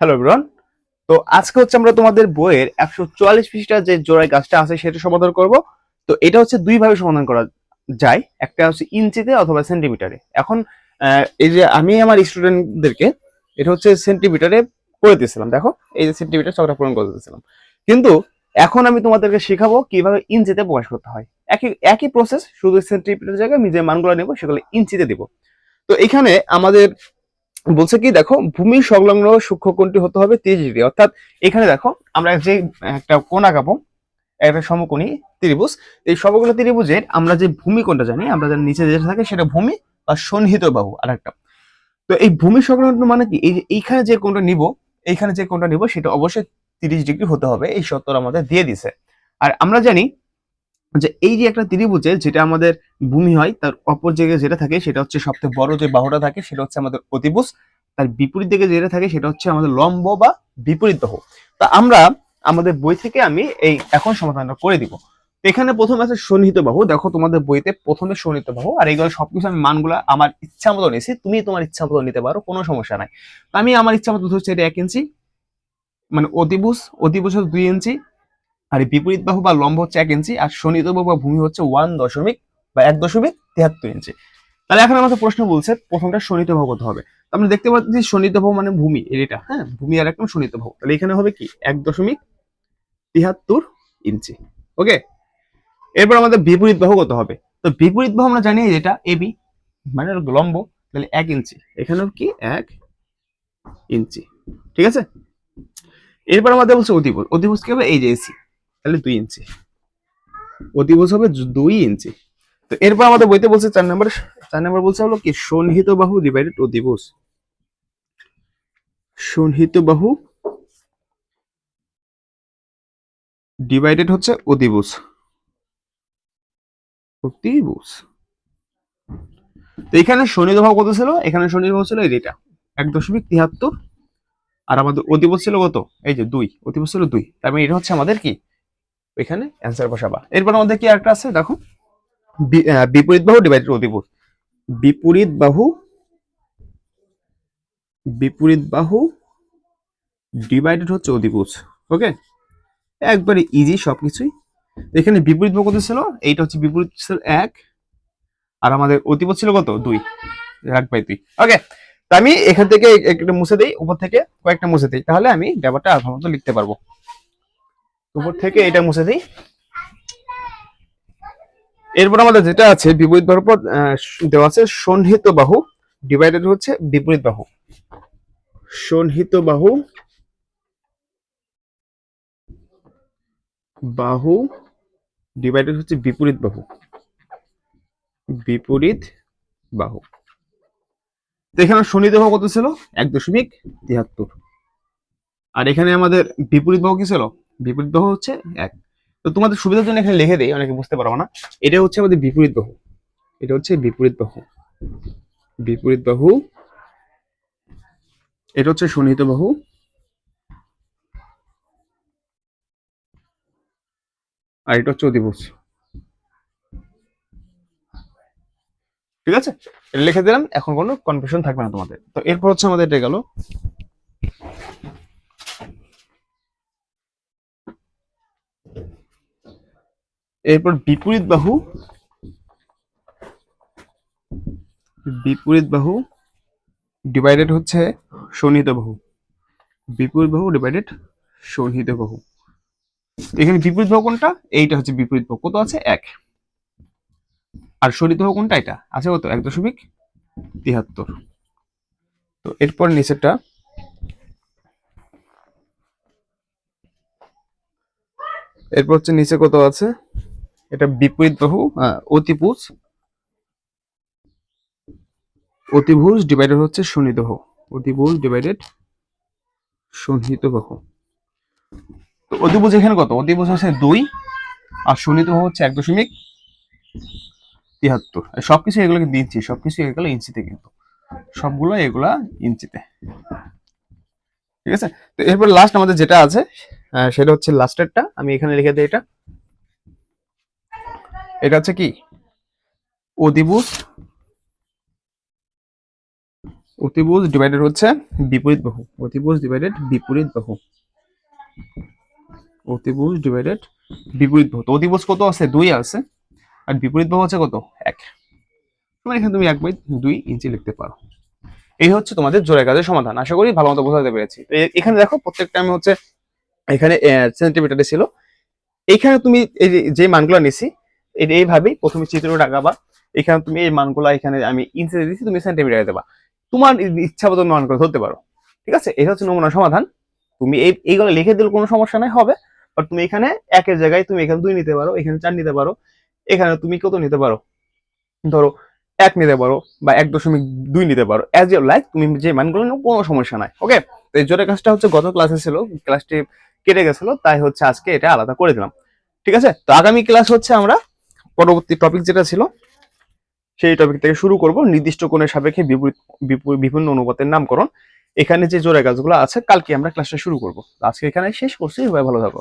Hello everyone তো আজকে হচ্ছে আমরা তোমাদের বইয়ের একশো চুয়াল্লিশ পৃষ্ঠা যে জোড়ায় গাছটা আছে সেটা সমাধান করব। তো এটা হচ্ছে দুই ভাবে সমাধান করা যায়। একটা হচ্ছে ইঞ্চিতে অথবা সেন্টিমিটারে। এখন এই যে আমি আমার স্টুডেন্টদেরকে এটা হচ্ছে সেন্টিমিটারে করে দিয়েছিলাম, দেখো। এই যে সেন্টিমিটার চক্রা পূরণ করে দিয়েছিলাম। কিন্তু এখন আমি তোমাদেরকে শেখাবো কীভাবে ইঞ্চিতে প্রকাশ করতে হয়। একই একই প্রসেস শুধু সেন্টিমিটার জায়গায় আমি যে মানগুলো নেব, সেগুলো ইঞ্চিতে দিব। তো এখানে আমাদের বলছে কি, দেখো, ভূমি সংলগ্ন সূক্ষ্ম হতে হবে তিরিশ ডিগ্রি। অর্থাৎ এখানে দেখো, আমরা যে একটা কোণ আঁকাবো, একটা সমকোণী ত্রিভুজ, এই সমকোণী ত্রিভুজের আমরা যে ভূমি কোণটা জানি, আমরা জানি নিচে যেটা থাকে সেটা ভূমি বা সন্নিহিত বাহু আর একটা তো এই ভূমি সংলগ্ন মানে কি? এই যে এইখানে যে কোণটা নিব, এইখানে যে কোণটা নিব, সেটা অবশ্যই তিরিশ ডিগ্রি হতে হবে, এই সত্তর আমাদের দিয়ে দিছে। আর আমরা জানি যে এই যে একটা ত্রিভুজে যেটা আমাদের ভূমি হয়, তার অপর জায়গায় যেটা থাকে সেটা হচ্ছে সবচেয়ে বড় যে বাহুটা থাকে সেটা হচ্ছে আমাদের অতিভুজ। তার বিপরীত দিকে যেটা থাকে সেটা হচ্ছে আমাদের লম্ব বা বিপরীত বাহু। তা আমরা আমাদের বই থেকে আমি এই এখন সমাধানটা করে দিব। এখানে প্রথমে আছে সন্নিহিত বাহু। দেখো তোমাদের বইতে প্রথমে সন্নিহিত বাহু আর এইগুলো সবকিছু আমি মানগুলা আমার ইচ্ছা মতো নিয়েছি। তুমি তোমার ইচ্ছা মতো নিতে পারো, কোনো সমস্যা নাই। আমি আমার ইচ্ছা মতো ধরছি এটা এক ইঞ্চি মানে অতিভুজ অতিভুজ হচ্ছে দুই ইঞ্চি। আর এই বিপরীত বাহু বা লম্ব হচ্ছে এক ইঞ্চি আর শনিত বাহু বা ভূমি হচ্ছে ওয়ান দশমিক বা এক দশমিক তিয়াত্তর ইঞ্চি তাহলে এখন আমাদের প্রশ্ন বলছে, প্রথমটা শনিত বাহু কত হবে? আমরা দেখতে পাচ্ছি শনিত বাহু মানে ভূমি এটা হ্যাঁ? ভূমি আর একদম শনিত বাহু। তাহলে এখানে হবে কি? এক দশমিক তিয়াত্তর ইঞ্চি ওকে? এরপর আমাদের বিপরীত বাহু কত হবে? তো বিপরীত বাহু আমরা জানি যেটা এবি মানে লম্ব, তাহলে এক ইঞ্চি এখানেও কি? এক ইঞ্চি ঠিক আছে? এরপর আমাদের বলছে অতিভুজ অতিভুজ কি হবে? এই যে এসি তাহলে দুই ইঞ্চি। অতিভুজ হবে দুই ইঞ্চি। তো এরপর আমাদের বইতে বলছে চার নম্বর চার নম্বর বলছে হলো কি সন্নিহিত বাহু ডিভাইডেড অতিভুজ সন্নিহিত বাহু ডিভাইডেড হচ্ছে অতিভুজ অতিভুজ তো এখানে সন্নিহিত বাহু কত ছিল? এখানে সন্নিহিত বাহু ছিল এই যে এটা, এক দশমিক তিয়াত্তর। আর আমাদের অতিভুজ ছিল কত? এই যে দুই অতিভুজ ছিল দুই। তার মানে এটা হচ্ছে আমাদের কি? এখানে অ্যান্সার বসাবা। এরপর আমাদের কি একটা আছে? দেখো। বিপরীত বাহু ডিভাইডেড অতিভুজ বিপরীত বাহু বিপরীত বাহু ডিভাইডেড হচ্ছে অতিভুজ ওকে একবারে ইজি সবকিছুই। এখানে বিপরীত বাহু কত ছিল? এইটা হচ্ছে বিপরীত ছিল এক। আর আমাদের অতিভুজ ছিল কত? দুই। এক বাই দুই ওকে তো আমি এখান থেকে একটা মুছে দিই, উপর থেকে কয়েকটা মুছে দিই। তাহলে আমি ব্যাপারটা আধার মতো লিখতে পারব। উপর থেকে এটা মুছে দিই। এরপর আমাদের যেটা আছে, বিপরীত বাহুর পর দেওয়া আছে সন্নিহিত বাহু ডিভাইডেড হচ্ছে বিপরীত বাহু। সন্নিহিত বাহু বাহু ডিভাইডেড হচ্ছে বিপরীত বাহু। বিপরীত বাহু। তো এখানে সন্নিহিত বাহু কত ছিল? এক দশমিক তিয়াত্তর। আর এখানে আমাদের বিপরীত বাহু কি ছিল? বিপরীত বাহু হচ্ছে এক। তো তোমাদের সুবিধার জন্য এখানে লিখে দেই, অনেকে বুঝতে পারব না। এটা হচ্ছে আমাদের বিপরীত বাহু এটা হচ্ছে বিপরীত বাহু বিপরীত বাহু এটা হচ্ছে সন্নিহিত বাহু আর এটা হচ্ছে অতিভুজ ঠিক আছে? লিখে দিলাম, এখন কোনো কনফিউশন থাকবে না তোমাদের। তো এরপর হচ্ছে আমাদের এটা গেল। এরপর বিপরীত বাহু বিপরীত বাহু ডিভাইডেড হচ্ছে সন্নিহিত বাহু। বিপরীত বাহু ডিভাইডেড সন্নিহিত বাহু। এখানে বিপরীত বাহু কোনটা? এইটা হচ্ছে বিপরীত বাহু। কত আছে? এক। আর সন্নিহিত বাহু কোনটা? এটা। আছে কত? এক দশমিক তিয়াত্তর তো এরপর নিচেরটা। এরপর হচ্ছে নিচে কত আছে? এটা বিপরীত বাহু আহ, অতিভুজ। ডিভাইডেড হচ্ছে সন্নিহিত বাহু। অতিভুজ ডিভাইডেড সন্নিহিত বাহু। তো অতিভুজ এখানে কত? অতিভুজ হচ্ছে দুই আর সন্নিহিত বাহু হচ্ছে এক দশমিক তিয়াত্তর। সবকিছু এগুলোকে দিচ্ছি সবকিছু এগুলো ইঞ্চিতে কিন্তু। সবগুলো এগুলা ইঞ্চিতে। ঠিক আছে? তো এরপর লাস্ট আমাদের যেটা আছে সেটা হচ্ছে লাস্টেরটা আমি এখানে লিখে দিই এটা। এটা হচ্ছে কি? অধিভুজ অতিভুজ ডিভাইডেড হচ্ছে বিপরীত বাহু। অতিভুজ ডিভাইডেড বিপরীত বাহু। অতিভুজ ডিভাইডেড বিপরীত বাহু। তো অতিভুজ কত আছে? দুই আছে। আর বিপরীত বাহু আছে কত? এক। তোমার এখানে তুমি এক বাই দুই ইঞ্চি লিখতে পারো। এই হচ্ছে তোমাদের জোড়ায় কাজের সমাধান। আশা করি ভালো মতো বোঝাতে পেরেছি। এখানে দেখো প্রত্যেকটা আমি হচ্ছে এখানে সেন্টিমিটারে ছিল। এইখানে তুমি এই যে মানগুলো নিছি এই- এইভাবেই প্রথমে চিত্র আঁকাবা এখানে তুমি এই মানগুলো এখানে আমি ইঞ্চিতে দিচ্ছি তুমি সেন্টিমিটারে দেবা। তোমার ইচ্ছা মতো মান ধরতে পারো। ঠিক আছে? এটা হচ্ছে নমুনা সমাধান। তুমি এই এইগুলো লিখে দিলে কোনো সমস্যা নাই, হবে। বাট তুমি এখানে একের জায়গায় তুমি এখানে দুই নিতে পারো, এখানে চার নিতে পারো। এখানে তুমি কত নিতে পারো? ধরো, এক নিতে পারো বা এক দশমিক দুই নিতে পারো। অ্যাজ ইউ লাইক তুমি যে মানগুলো নাও, কোনো সমস্যা নাই ওকে তো এই জোরের কাজটা হচ্ছে গত ক্লাসে ছিল ক্লাসটি কেটে গেছিল, তাই হচ্ছে আজকে এটা আলাদা করে দিলাম। ঠিক আছে? তো আগামী ক্লাস হচ্ছে আমরা পরবর্তী টপিক যেটা ছিল, সেই টপিক থেকে শুরু করব। নির্দিষ্ট কোণের সাপেক্ষে বিপরীত বিভিন্ন অনুপাতের নামকরণ। এখানে যে জোড়া গাছগুলো আছে, কালকে আমরা ক্লাসটা শুরু করব। আজকে এখানে শেষ করছি ভালো থাকো।